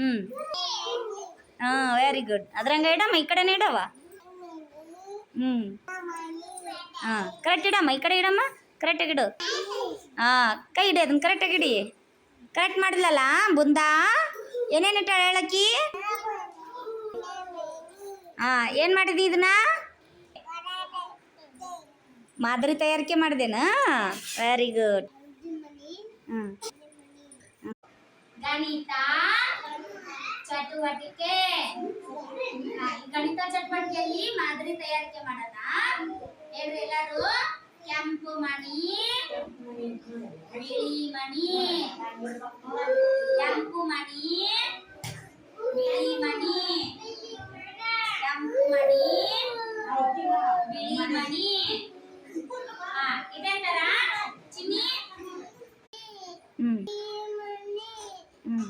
ಹ್ಞೂ ಹಾಂ very good ಅದ್ರಂಗ ಇಡಮ್ಮ, ಈ ಕಡೆನೇ ಇಡವ ಹ್ಞೂ ಹಾಂ ಕರೆಕ್ಟ್ ಇಡಮ್ಮ, ಈ ಕಡೆ ಇಡಮ್ಮ ಕರೆಕ್ಟಾಗಿ ಇಡು. ಹಾಂ, ಕೈ ಇಡಿ, ಅದನ್ನ ಕರೆಕ್ಟಾಗಿ ಇಡಿ. ಕರೆಕ್ಟ್ ಮಾಡಿದ್ಲಲ್ಲ, ಬುಂದಾ? ಏನೇನು ಇಟ್ಟಾಳೆ ಹೇಳಕ್ಕಿ? ಹಾಂ, ಏನು ಮಾಡಿದಿ ಇದನ್ನ? ಮಾದರಿ ತಯಾರಿಕೆ ಮಾಡಿದೆನಾ? ವೆರಿ ಗುಡ್ ಹ್ಞೂ ಗಣಿತ ಚಟುವಟಿಕೆ ಆ, ಈ ಗಣಿತ ಚಟುವಟಿಕೆಯಲ್ಲಿ ಮಾದರಿ ತಯಾರಿಕೆ ಮಾಡೋಣ ಹೇಳ್ರಿ ಎಲ್ಲರೂ ಕೆಂಪು ಮಣಿ ಬಿಳಿ ಮಣಿ ಕೆಂಪು ಮಣಿ ಬಿಳಿ ಮಣಿ ಕೆಂಪು ಮಣಿ ಬಿಳಿ ಮಣಿ ಆ, ಇದೇ ತರ ಚಿನ್ನಿ ಹ್ಮ್ ಹ್ಮ್ ಹ್ಮ್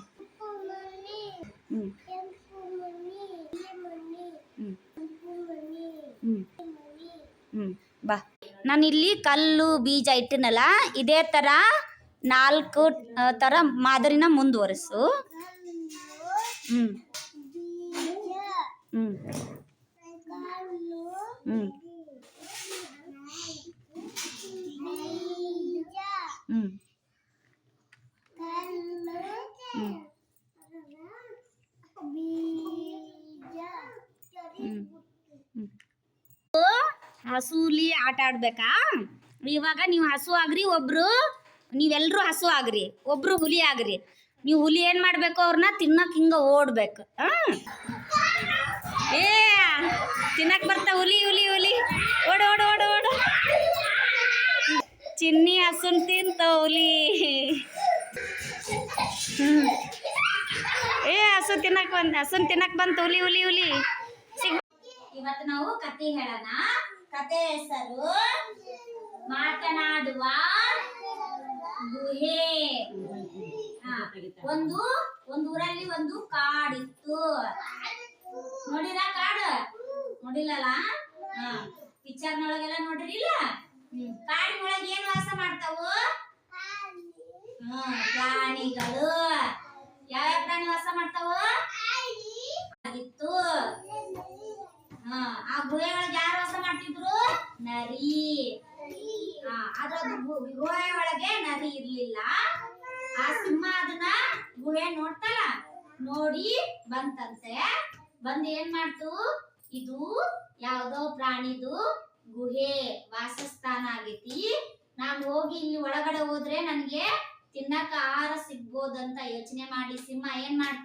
ನಾನು ಇಲ್ಲಿ ಕಲ್ಲು, ಬೀಜ ಇಟ್ಟಿನಲ್ಲ, ಇದೇ ಥರ ನಾಲ್ಕು ಥರ ಮಾದರಿನ ಮುಂದುವರಿಸು. ಹ್ಞೂ ಹ್ಞೂ ಹ್ಞೂ ಹ್ಞೂ ಹ್ಞೂ ಹಸುಲಿ ಆಟ ಆಡ್ಬೇಕಾ? ಇವಾಗ ನೀವು ಹಸು ಆಗ್ರಿ, ಒಬ್ರು ನೀವೆಲ್ಲರೂ ಹಸು ಆಗ್ರಿ, ಒಬ್ರು ಹುಲಿ ಆಗ್ರಿ. ನೀವು ಹುಲಿ ಏನ್ ಮಾಡ್ಬೇಕು ಅವ್ರನ್ನ ತಿನ್ನಕ್ ಹಿಂಗ ಓಡ್ಬೇಕು. ಹಾಂ? ಏ, ತಿನ್ನಕ್ ಬರ್ತಾ ಹುಲಿ ಹುಲಿ ಹುಲಿ. ಓಡ ಓಡ ಓಡ ಓಡ. ಚಿನ್ನಿ ಹಸುನ್ ತಿಂತ ಹುಲಿ. ಏ, ಹಸು ತಿನ್ನಕ್ ಬಂತ ಹಸುನ್ ತಿನ್ನಕ್ ಬಂತ ಹುಲಿ ಹುಲಿ ಹುಲಿ. ಇವತ್ತು ನಾವು ಕತೆ ಹೇಳೋಣ. ಕತೆ ಹೆಸರು? ಮಾತನಾಡುವ ಗುಹೆ. ಒಂದು ಒಂದು ಊರಲ್ಲಿ ಒಂದು ಕಾಡಿತ್ತು. ನೋಡಿಲ್ಲ ಕಾಡು? ನೋಡಿಲ್ಲಲ್ಲ? ಪಿಕ್ಚರ್ನೊಳಗೆಲ್ಲ ನೋಡಿರಿಲ್ಲ? ಹ್ಮ್. ಕಾಡಿನೊಳಗೆ ಏನ್ ವಾಸ ಮಾಡ್ತಾವು? ಪ್ರಾಣಿಗಳು. ಯಾವ ಪ್ರಾಣಿ ವಾಸ ಮಾಡ್ತಾವು? ಆಗಿತ್ತು. ಆ ಗುಹೆ ಒಳಗೆ ನರಿ. ಆದ್ರೆ ಅದು ಗುಹೆ ಒಳಗೆ ನರಿ ಇರ್ಲಿಲ್ಲ. ಆ ಸಿಂಹ ಅದನ್ನ ಗುಹೆ ನೋಡ್ತಲ್ಲ, ನೋಡಿ ಬಂತಂತೆ. ಬಂದ್ ಏನ್ ಮಾಡ್ತು? ಇದು ಯಾವ್ದೋ ಪ್ರಾಣಿದು ಗುಹೆ, ವಾಸಸ್ಥಾನ ಆಗೈತಿ. ನಾನ್ ಹೋಗಿ ಇಲ್ಲಿ ಒಳಗಡೆ ಹೋದ್ರೆ ನನ್ಗೆ ತಿನ್ನಕ ಆಹಾರ ಸಿಗ್ಬೋದಂತ ಯೋಚನೆ ಮಾಡಿ ಸಿಂಹ ಏನ್ ಮಾಡ್ತು?